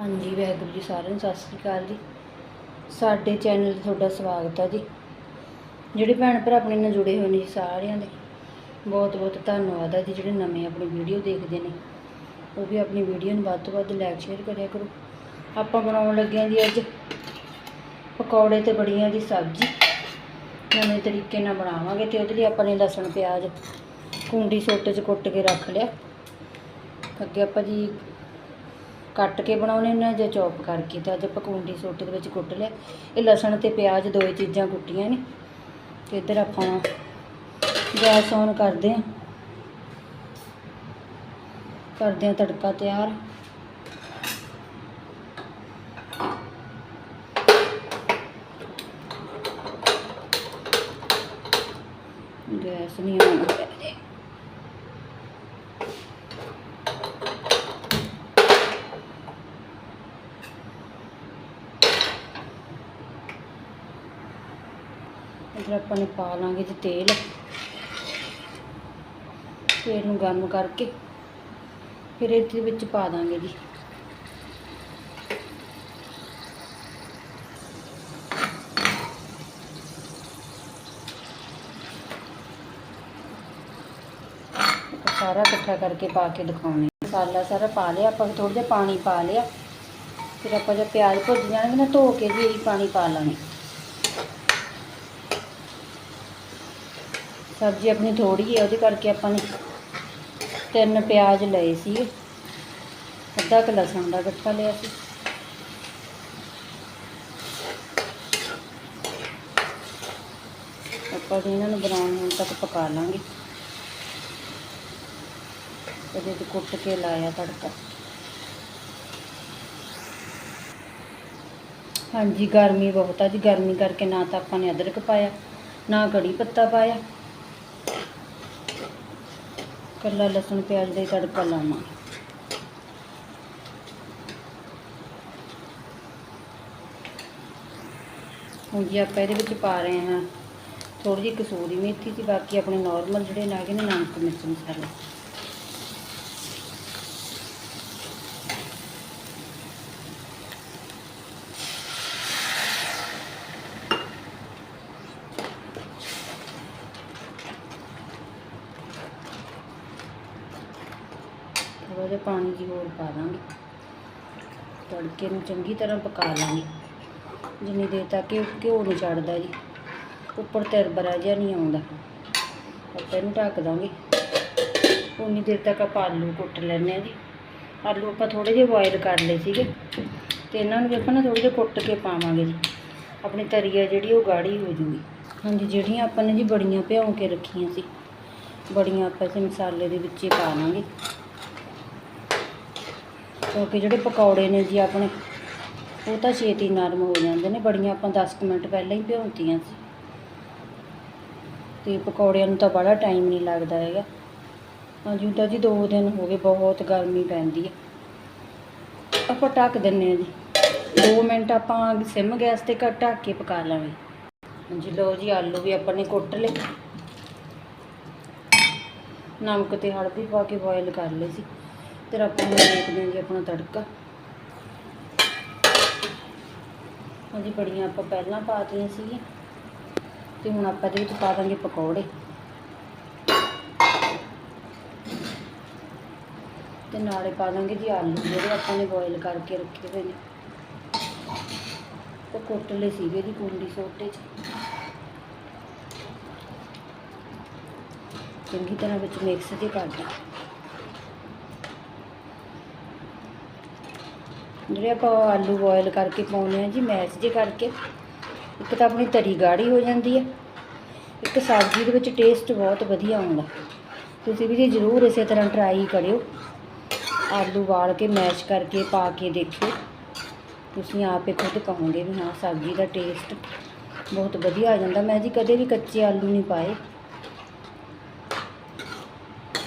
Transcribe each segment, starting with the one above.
ਹਾਂਜੀ, ਵਾਹਿਗੁਰੂ ਜੀ, ਸਾਰਿਆਂ ਨੂੰ ਸਤਿ ਸ੍ਰੀ ਅਕਾਲ ਜੀ। ਸਾਡੇ ਚੈਨਲ 'ਤੇ ਤੁਹਾਡਾ ਸਵਾਗਤ ਹੈ ਜੀ। ਜਿਹੜੇ ਭੈਣ ਭਰਾ ਆਪਣੇ ਨਾਲ ਜੁੜੇ ਹੋਏ ਨੇ ਜੀ, ਸਾਰਿਆਂ ਦੇ, ਬਹੁਤ ਬਹੁਤ ਧੰਨਵਾਦ ਹੈ ਜੀ, ਜਿਹੜੇ ਨਵੇਂ ਆਪਣੀ ਵੀਡੀਓ ਦੇਖਦੇ ਨੇ। ਉਹ ਵੀ ਆਪਣੀ ਵੀਡੀਓ ਨੂੰ ਵੱਧ ਤੋਂ ਵੱਧ ਲਾਈਕ ਸ਼ੇਅਰ ਕਰਿਆ ਕਰੋ। ਆਪਾਂ ਬਣਾਉਣ ਲੱਗੇ ਹਾਂ ਜੀ ਅੱਜ ਪਕੌੜੇ ਤੇ ਬੜੀਆਂ ਦੀ ਸਬਜ਼ੀ। ਨਵੇਂ ਤਰੀਕੇ ਨਾਲ ਬਣਾਵਾਂਗੇ ਤੇ ਉਹਦੇ ਲਈ ਆਪਾਂ ਨੇ ਲਸਣ, ਪਿਆਜ਼, ਕੁੰਡੀ, ਸੋਟੇ 'ਚ ਕੁੱਟ ਕੇ ਰੱਖ ਲਿਆ। ਅੱਗੇ ਆਪਾਂ ਜੀ ਕੱਟ ਕੇ ਬਣਾਉਣੇ ਨੇ ਜਾਂ ਚੌਪ ਕਰਕੇ ਤਾਂ ਅੱਜ ਆਪਾਂ ਕੁੰਡੀ ਸੋਟੇ ਦੇ ਵਿੱਚ ਕੁੱਟ ਲਿਆ। ਇਹ ਲਸਣ ਤੇ ਪਿਆਜ਼ ਦੋਏ ਚੀਜ਼ਾਂ ਕੁੱਟੀਆਂ ਨੇ। ਤੇ ਇੱਧਰ ਆਪਾਂ ਗੈਸ ਔਨ ਕਰਦੇ ਹਾਂ। ਕਰਦੇ ਹਾਂ ਤੜਕਾ ਤਿਆਰ। ਗੈਸ ਨਹੀਂ ਆਉਣਾ ਇਧਰ ਆਪਾਂ ਨੇ ਪਾ ਲਾਂਗੇ ਜੀ ਤੇਲ। ਤੇਲ ਨੂੰ ਗਰਮ ਕਰਕੇ ਫਿਰ ਇਹਦੇ ਵਿੱਚ ਪਾ ਦਾਂਗੇ ਜੀ। ਸਾਰਾ ਇਕੱਠਾ ਕਰਕੇ ਪਾ ਕੇ ਦਿਖਾਉਣੇ ਮਸਾਲਾ ਸਾਰਾ ਪਾ ਲਿਆ, ਆਪਾਂ ਥੋੜਾ ਜਿਹਾ ਪਾਣੀ ਪਾ ਲਿਆ। ਫਿਰ ਆਪਾਂ ਜੇ ਪਿਆਜ਼ ਭੁੱਜ ਜਾਣਗੇ ਨਾ, ਧੋ ਕੇ ਜੀ ਇਹੀ ਪਾਣੀ ਪਾ ਲਾਂਗੇ। ਸਬਜ਼ੀ ਆਪਣੀ ਥੋੜੀ ਹੈ ਉਹਦੇ ਕਰਕੇ ਆਪਾਂ ਨੇ ਤਿੰਨ ਪਿਆਜ਼ ਲਏ ਸੀ ਅੱਧਾ ਕੁ ਲਸਣ ਦਾ ਗੱਠਾ ਲਿਆ ਸੀ। ਆਪਾਂ ਇਹਨਾਂ ਨੂੰ ਬਰਾਊਨ ਹੋਣ ਤੱਕ ਪਕਾ ਲਾਂਗੇ। ਇਹਦੇ ਤੇ ਕੁੱਟ ਕੇ ਲਾਇਆ ਤੜਕਾ। ਹਾਂਜੀ, ਗਰਮੀ ਬਹੁਤ ਆ ਜੀ। ਗਰਮੀ ਕਰਕੇ ਨਾ ਤਾਂ ਆਪਾਂ ਨੇ ਅਦਰਕ ਪਾਇਆ, ਨਾ ਕੜੀ ਪੱਤਾ ਪਾਇਆ। ਕੱਲਾ ਲਸਣ, ਪਿਆਜ਼ ਦਾ ਹੀ ਤੜਕਾ ਲਾਵਾਂ। ਹੁਣ ਜੀ ਆਪਾਂ ਇਹਦੇ ਵਿੱਚ ਪਾ ਰਹੇ ਹਾਂ ਥੋੜੀ ਜਿਹੀ ਕਸੂਰੀ ਮੇਥੀ ਸੀ, ਬਾਕੀ ਆਪਣੇ ਨਾਰਮਲ ਜਿਹੜੇ ਨਾ ਹੈਗੇ ਨੇ, ਨਮਕ, ਮਿਰਚ ਮਸਾਲਾ। ਜਿਹਾ ਪਾਣੀ ਦੀ ਹੋਰ ਪਾ ਦਾਂਗੇ। ਤੜਕੇ ਨੂੰ ਚੰਗੀ ਤਰ੍ਹਾਂ ਪਕਾ ਲਾਂਗੇ। ਜਿੰਨੀ ਦੇਰ ਤੱਕ ਇਹ ਘਿਓ ਨਹੀਂ ਚੜਦਾ ਜੀ। ਉੱਪਰ ਤਿਰਬਰਾ ਜਿਹਾ ਨਹੀਂ ਆਉਂਦਾ। ਆਪਾਂ ਇਹਨੂੰ ਢੱਕ ਦਾਂਗੇ। ਉਨੀ ਦੇਰ ਤੱਕ ਆਪਾਂ ਆਲੂ ਕੁੱਟ ਲੈਣੇ ਆ ਜੀ। ਆਲੂ ਆਪਾਂ ਥੋੜੇ ਜਿਹੇ ਬੋਇਲ ਕਰ ਲਏ ਸੀਗੇ। ਤੇ ਇਹਨਾਂ ਨੂੰ ਵੀ ਆਪਾਂ ਨਾ ਥੋੜੇ ਜਿਹੇ ਕੁੱਟ ਕੇ ਪਾਵਾਂਗੇ ਜੀ। ਆਪਣੀ ਤਰੀ ਆ ਜਿਹੜੀ ਉਹ ਗਾੜੀ ਹੋ ਜੂਗੀ। ਹਾਂਜੀ, ਜਿਹੜੀਆਂ ਆਪਾਂ ਨੇ ਜੀ ਬੜੀਆਂ ਭਿਉਂ ਕੇ ਰੱਖੀਆਂ ਸੀ। ਬੜੀਆਂ ਆਪਾਂ ਇਸ ਮਸਾਲੇ ਦੇ ਵਿੱਚ ਹੀ ਪਾ ਲਾਂਗੇ। ਕਿਉਂਕਿ ਜਿਹੜੇ ਪਕੌੜੇ ਨੇ ਜੀ ਆਪਣੇ, ਉਹ ਤਾਂ ਛੇਤੀ ਨਰਮ ਹੋ ਜਾਂਦੇ ਨੇ, ਬੜੀਆਂ ਆਪਾਂ 10 ਕੁ ਮਿੰਟ ਪਹਿਲਾਂ ਹੀ ਭਿਉਂਤੀਆਂ ਸੀ। ਤੇ ਪਕੌੜਿਆਂ ਨੂੰ ਤਾਂ ਬੜਾ ਟਾਈਮ ਨਹੀਂ ਲੱਗਦਾ ਹੈਗਾ। ਹਾਂਜੀ ਤਾਂ ਜੀ 2 ਦਿਨ ਹੋ ਗਏ, ਬਹੁਤ ਗਰਮੀ ਪੈਂਦੀ ਹੈ। ਆਪਾਂ ਢੱਕ ਦਿੰਨੇ ਆ ਜੀ। 2 ਮਿੰਟ ਆਪਾਂ ਸਿਮ ਗੈਸ ਤੇ ਘੱਟ ਢੱਕ ਕੇ ਪਕਾ ਲਾਂਗੇ। ਹਾਂਜੀ, ਲਓ ਜੀ, ਆਲੂ ਵੀ ਆਪਾਂ ਨੇ ਕੁੱਟ ਲਏ। ਨਮਕ ਤੇ ਹਲਦੀ ਪਾ ਕੇ ਬੋਇਲ ਕਰ ਲਏ ਸੀ। ਫਿਰ ਆਪਾਂ ਹੁਣ ਦੇਖਦੇ ਹਾਂ ਜੀ ਆਪਣਾ ਤੜਕਾ। ਹਾਂਜੀ, ਬੜੀਆਂ ਆਪਾਂ ਪਹਿਲਾਂ ਪਾ ਪਾਤੀਆਂ ਸੀ ਤੇ ਹੁਣ ਆਪਾਂ ਇਹਦੇ ਵਿੱਚ ਪਾ ਦਾਂਗੇ ਪਕੌੜੇ। ਤੇ ਨਾਲੇ ਪਾ ਦਾਂਗੇ ਜੀ ਆਲੂ, ਜਿਹੜੇ ਆਪਾਂ ਨੇ ਬੋਇਲ ਕਰਕੇ ਰੱਖੇ ਹੋਏ ਨੇ। ਉਹ ਕੁੱਟ ਲਏ ਸੀਗੇ ਜੀ ਕੁੰਡੀ ਸੋਟੇ 'ਚ। ਚੰਗੀ ਤਰ੍ਹਾਂ ਵਿੱਚ ਮਿਕਸ ਜੇ ਕਰ ਦਾਂ ਜਿਹੜੇ ਆਪਾਂ ਆਲੂ ਬੋਇਲ ਕਰਕੇ ਪਾਉਂਦੇ ਆ ਜੀ, ਮੈਸ਼ ਜੇ ਕਰਕੇ, ਇੱਕ ਤਾਂ ਆਪਣੀ ਤਰੀ ਗਾੜੀ ਹੋ ਜਾਂਦੀ ਹੈ। ਇੱਕ ਸਬਜ਼ੀ ਦੇ ਵਿੱਚ ਟੇਸਟ ਬਹੁਤ ਵਧੀਆ ਆਉਂਦਾ। ਤੁਸੀਂ ਵੀ ਜੀ ਜ਼ਰੂਰ ਇਸੇ ਤਰ੍ਹਾਂ ਟਰਾਈ ਕਰਿਓ। ਆਲੂ ਵਾਲ ਕੇ, ਮੈਸ਼ ਕਰਕੇ ਪਾ ਕੇ ਦੇਖਿਓ। ਤੁਸੀਂ ਆਪੇ ਖੁਦ ਕਹੋਗੇ ਵੀ ਹਾਂ, ਸਬਜ਼ੀ ਦਾ ਟੇਸਟ ਬਹੁਤ ਵਧੀਆ ਆ ਜਾਂਦਾ। ਮੈਂ ਜੀ ਕਦੇ ਵੀ ਕੱਚੇ ਆਲੂ ਨਹੀਂ ਪਾਏ।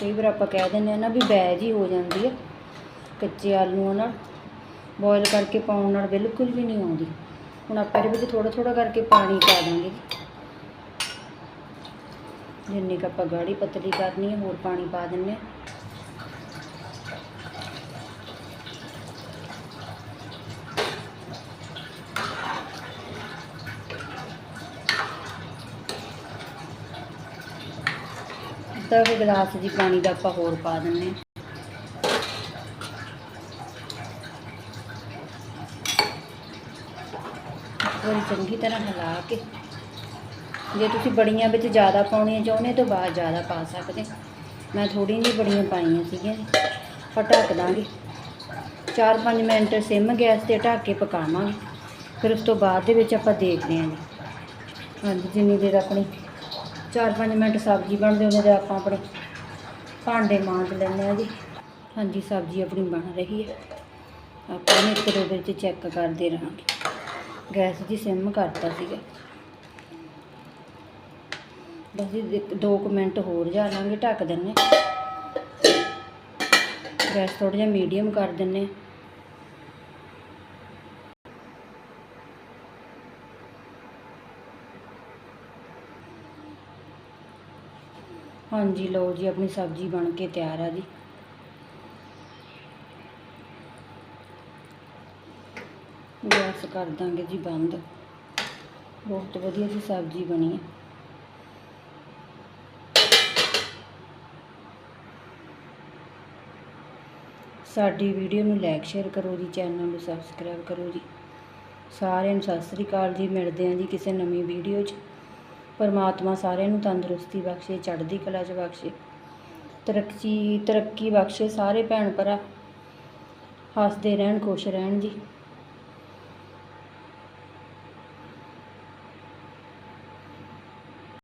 ਕਈ ਵਾਰ ਆਪਾਂ ਕਹਿ ਦਿੰਦੇ ਆ ਨਾ ਵੀ ਬੈਜ ਹੀ ਹੋ ਜਾਂਦੀ ਹੈ, ਕੱਚੇ ਆਲੂਆਂ ਨਾਲ। ਬੋਇਲ ਕਰਕੇ ਪਾਉਣ ਨਾਲ ਬਿਲਕੁਲ ਵੀ ਨਹੀਂ ਆਉਂਦੀ। ਹੁਣ ਆਪਾਂ ਇਹਦੇ ਵਿੱਚ ਥੋੜਾ ਥੋੜਾ ਕਰਕੇ ਪਾਣੀ ਪਾ ਦਾਂਗੇ। ਜਿੰਨੀ ਕੁ ਆਪਾਂ ਗਾੜੀ ਪਤਲੀ ਕਰਨੀ ਹੈ, ਹੋਰ ਪਾਣੀ ਪਾ ਦਿੰਨੇ ਤਾਂ ਗਲਾਸ ਜੀ ਪਾਣੀ ਦਾ ਆਪਾਂ ਹੋਰ ਪਾ ਦਿੰਨੇ ਇੱਕ ਵਾਰੀ ਚੰਗੀ ਤਰ੍ਹਾਂ ਹਿਲਾ ਕੇ। ਜੇ ਤੁਸੀਂ ਬੜੀਆਂ ਵਿੱਚ ਜ਼ਿਆਦਾ ਪਾਉਣੀਆਂ ਚਾਹੁੰਦੇ ਤਾਂ ਬਾਅਦ ਜ਼ਿਆਦਾ ਪਾ ਸਕਦੇ ਮੈਂ ਥੋੜ੍ਹੀਆਂ ਜਿਹੀ ਬੜੀਆਂ ਪਾਈਆਂ ਸੀਗੀਆਂ। ਜੀ ਆਪਾਂ ਢੱਕ ਦਾਂਗੇ। 4-5 ਮਿੰਟ ਸਿਮ ਗੈਸ ਤੇ ਢੱਕ ਕੇ ਪਕਾਵਾਂਗੇ। ਫਿਰ ਉਸ ਤੋਂ ਬਾਅਦ ਦੇ ਵਿੱਚ ਆਪਾਂ ਦੇਖਦੇ ਹਾਂ ਜੀ ਹਾਂਜੀ, ਜਿੰਨੀ ਦੇਰ ਆਪਣੀ 4-5 ਮਿੰਟ ਸਬਜ਼ੀ ਬਣਦੇ, ਉਹਨੇ ਦੇਰ ਆਪਾਂ ਆਪਣੇ ਭਾਂਡੇ ਮਾਂਜ ਲੈਂਦੇ ਹਾਂ ਜੀ। ਹਾਂਜੀ, ਸਬਜ਼ੀ ਆਪਣੀ ਬਣ ਰਹੀ ਹੈ। ਆਪਾਂ ਇਹਨੂੰ ਇੱਕ ਦੋ ਵਾਰ 'ਚ ਚੈੱਕ ਕਰਦੇ ਰਹਾਂਗੇ। ਗੈਸ ਦੀ ਸਿਮ ਕਰਤਾ ਸੀਗਾ। ਬਸ ਇਹ 2 ਮਿੰਟ ਹੋਰ ਜਾ ਲਾਂਗੇ, ਢੱਕ ਦਿੰਨੇ ਗੈਸ ਥੋੜ੍ਹਾ ਜਿਹਾ ਮੀਡੀਅਮ ਕਰ ਦਿੰਨੇ ਹਾਂਜੀ ਲਓ ਜੀ, ਆਪਣੀ ਸਬਜ਼ੀ ਬਣ ਕੇ ਤਿਆਰ ਆ ਜੀ। ਗੈਸ ਕਰ ਦਾਂਗੇ ਜੀ ਬੰਦ। ਬਹੁਤ ਵਧੀਆ ਜੀ ਸਬਜ਼ੀ ਬਣੀ ਹੈ। ਸਾਡੀ ਵੀਡੀਓ ਨੂੰ ਲਾਈਕ ਸ਼ੇਅਰ ਕਰੋ ਜੀ ਚੈਨਲ ਨੂੰ ਸਬਸਕ੍ਰਾਈਬ ਕਰੋ ਜੀ। ਸਾਰਿਆਂ ਨੂੰ ਸਤਿ ਸ੍ਰੀ ਅਕਾਲ ਜੀ, ਮਿਲਦੇ ਹਾਂ ਜੀ ਕਿਸੇ ਨਵੀਂ ਵੀਡੀਓ 'ਚ। ਪਰਮਾਤਮਾ ਸਾਰਿਆਂ ਨੂੰ ਤੰਦਰੁਸਤੀ ਬਖਸ਼ੇ, ਚੜ੍ਹਦੀ ਕਲਾ 'ਚ ਬਖਸ਼ੇ। ਤਰੱਕੀ ਤਰੱਕੀ ਬਖਸ਼ੇ ਸਾਰੇ ਭੈਣ ਭਰਾ। ਹੱਸਦੇ ਰਹਿਣ, ਖੁਸ਼ ਰਹਿਣ ਜੀ।